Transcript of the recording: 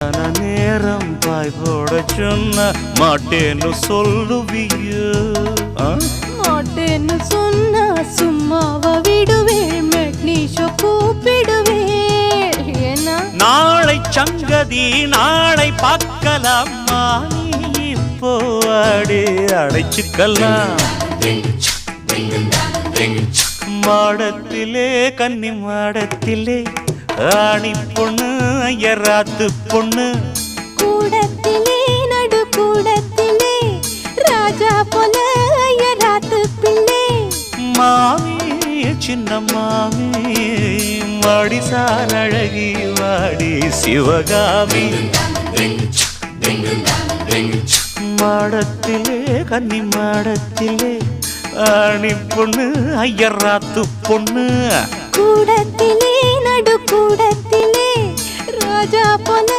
நேரம் பாய் போட சொன்ன மாட்டேன்னு சொல்லுவியோ? மாட்டேன்னு சொன்னா சும்மாவா விடுவேன் மெக்னீஷோ கூப்பிடுவேன் ஏன்னா? நாளை சங்கதி நாளை பார்க்கலாமா. இப்போ அடி அடைச்சுக்கலாம். மாடத்திலே கன்னி மாடத்திலே ஆணி பொண்ணு ஐயராத்து பொண்ணு. கூடத்திலே நடு கூடத்திலே ராஜா போல ஐயராத்து பிள்ளை. மாமி சின்ன மாமி மடிசார் அழகி வாடி சிவகாமி. மாடத்திலே கன்னி மாடத்திலே ஆணி பொண்ணு ஐயராத்து பொண்ணு. கூடத்திலே நடு கூடத்திலே ராஜா போல